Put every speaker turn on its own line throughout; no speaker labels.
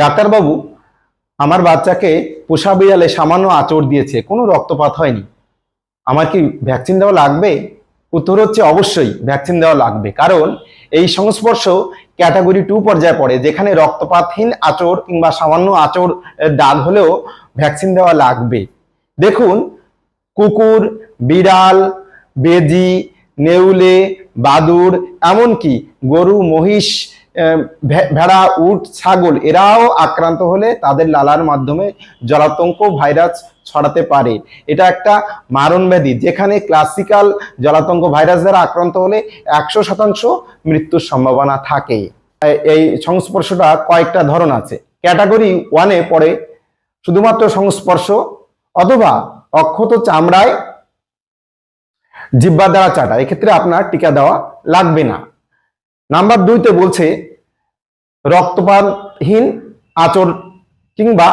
ডাক্তারবাবু, আমার বাচ্চাকে পোষা বিড়ালে সামান্য আঁচড় দিয়েছে, কোনো রক্তপাত হয়নি। আমার কি ভ্যাকসিন দেওয়া লাগবে? উত্তর হচ্ছে অবশ্যই ভ্যাকসিন দেওয়া লাগবে, কারণ এই সংস্পর্শ ক্যাটাগরি টু পর্যায়ে পড়ে, যেখানে রক্তপাতহীন আঁচড় কিংবা সামান্য আঁচড়, এর দাগ হলেও ভ্যাকসিন দেওয়া লাগবে। দেখুন, কুকুর, বিড়াল, বেজি, নেউলে বাদুর এমনকি গরু, মহিষ ভেড়া, উট, ছাগল, এরাও আক্রান্ত হলে তাদের লালার মাধ্যমে জলাতঙ্ক ভাইরাস ছড়াতে পারে। এটা একটা মারণ ব্যাধি, যেখানে ক্লাসিক্যাল জলাতঙ্ক ভাইরাস দ্বারা আক্রান্ত হলে একশো শতাংশ মৃত্যুর সম্ভাবনা থাকে। এই সংস্পর্শটা কয়েকটা ধরন আছে। ক্যাটাগরি ওয়ানে পড়ে শুধুমাত্র সংস্পর্শ অথবা অক্ষত চামড়ায় জিব্বা দ্বারা চাটা। এক্ষেত্রে আপনার টিকা দেওয়া লাগবে না। নাম্বার দুইতে বলছে, রক্তপাতহীন আচর কিংবা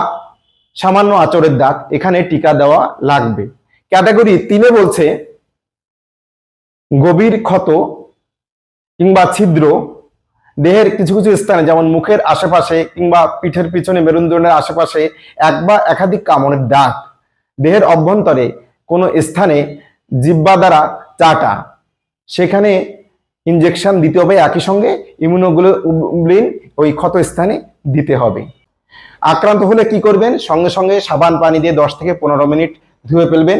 সামান্য আচরের দাগ, এখানে টিকা দেওয়া লাগবে। ক্যাটাগরি তিনে বলছে, গভীর ক্ষত কিংবা ছিদ্র, দেহের কিছু কিছু স্থানে যেমন মুখের আশেপাশে কিংবা পিঠের পিছনে মেরুদণ্ডের আশেপাশে এক বা একাধিক কামড়ের দাগ, দেহের অভ্যন্তরে কোনো স্থানে জিব্বা দ্বারা চাটা, সেখানে ইনজেকশন দিতে হবে একই সঙ্গে ইমিউনোগ্লোবুলিন ওই ক্ষত স্থানে দিতে হবে। আক্রান্ত হলে কি করবেন? সঙ্গে সঙ্গে সাবান পানি দিয়ে দশ থেকে পনেরো মিনিট ধুয়ে ফেলবেন।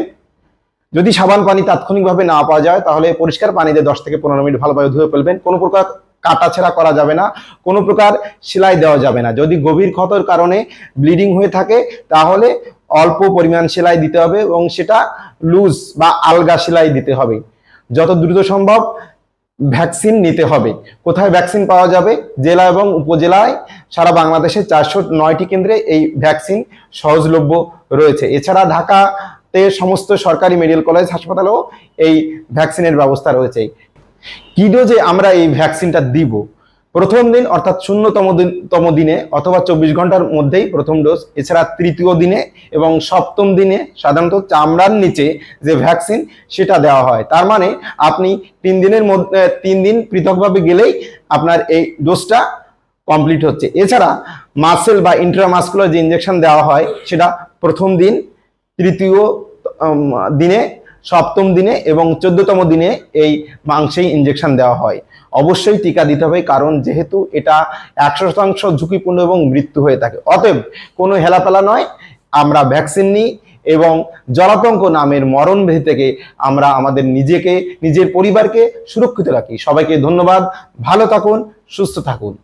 যদি সাবান পানি তাৎক্ষণিকভাবে না পাওয়া যায়, তাহলে পরিষ্কার পানি দিয়ে দশ থেকে পনেরো মিনিট ভালোভাবে ধুয়ে ফেলবেন। কোনো প্রকার কাটাছেড়া করা যাবে না। কোনো প্রকার সেলাই দেওয়া যাবে না। যদি গভীর ক্ষতর কারণে ব্লিডিং হয়ে থাকে, তাহলে অল্প পরিমাণ সেলাই দিতে হবে এবং সেটা লুজ বা আলগা সেলাই দিতে হবে। যত দ্রুত সম্ভব ভ্যাকসিন নিতে হবে। কোথায় ভ্যাকসিন পাওয়া যাবে? জেলা এবং উপজেলায়। সারা বাংলাদেশে চারশো নয়টি কেন্দ্রে এই ভ্যাকসিন সহজলভ্য রয়েছে। এছাড়া ঢাকাতে সমস্ত সরকারি মেডিকেল কলেজ, হাসপাতালেও এই ভ্যাকসিনের ব্যবস্থা রয়েছে। কি ডোজে আমরা এই ভ্যাকসিনটা দিব? প্রথম দিন অর্থাৎ শূন্যতম তম দিনে অথবা চব্বিশ ঘণ্টার মধ্যেই প্রথম ডোজ এছাড়া তৃতীয় দিনে এবং সপ্তম দিনে সাধারণত চামড়ার নিচে যে ভ্যাকসিন সেটা দেওয়া হয়। তার মানে আপনি তিন দিনের মধ্যে তিন দিন পৃথকভাবে গেলেই আপনার এই ডোজটা কমপ্লিট হচ্ছে। এছাড়া মাসেল বা ইন্ট্রামাসকুলার যে ইঞ্জেকশন দেওয়া হয়, সেটা প্রথম দিন, তৃতীয় দিনে, সপ্তম দিনে এবং চোদ্দতম দিনে এই মাংসেই ইঞ্জেকশন দেওয়া হয়। অবশ্যই টিকা দিতে হবে, কারণ যেহেতু এটা একশো শতাংশ ঝুঁকিপূর্ণ এবং মৃত্যু হয়ে থাকে। অতএব কোনো হেলাফেলা নয়, আমরা ভ্যাকসিন নিই এবং জলাতঙ্ক নামের মরণ ব্যাধি থেকে আমরা আমাদের নিজেকে, নিজের পরিবারকে সুরক্ষিত রাখি। সবাইকে ধন্যবাদ, ভালো থাকুন, সুস্থ থাকুন।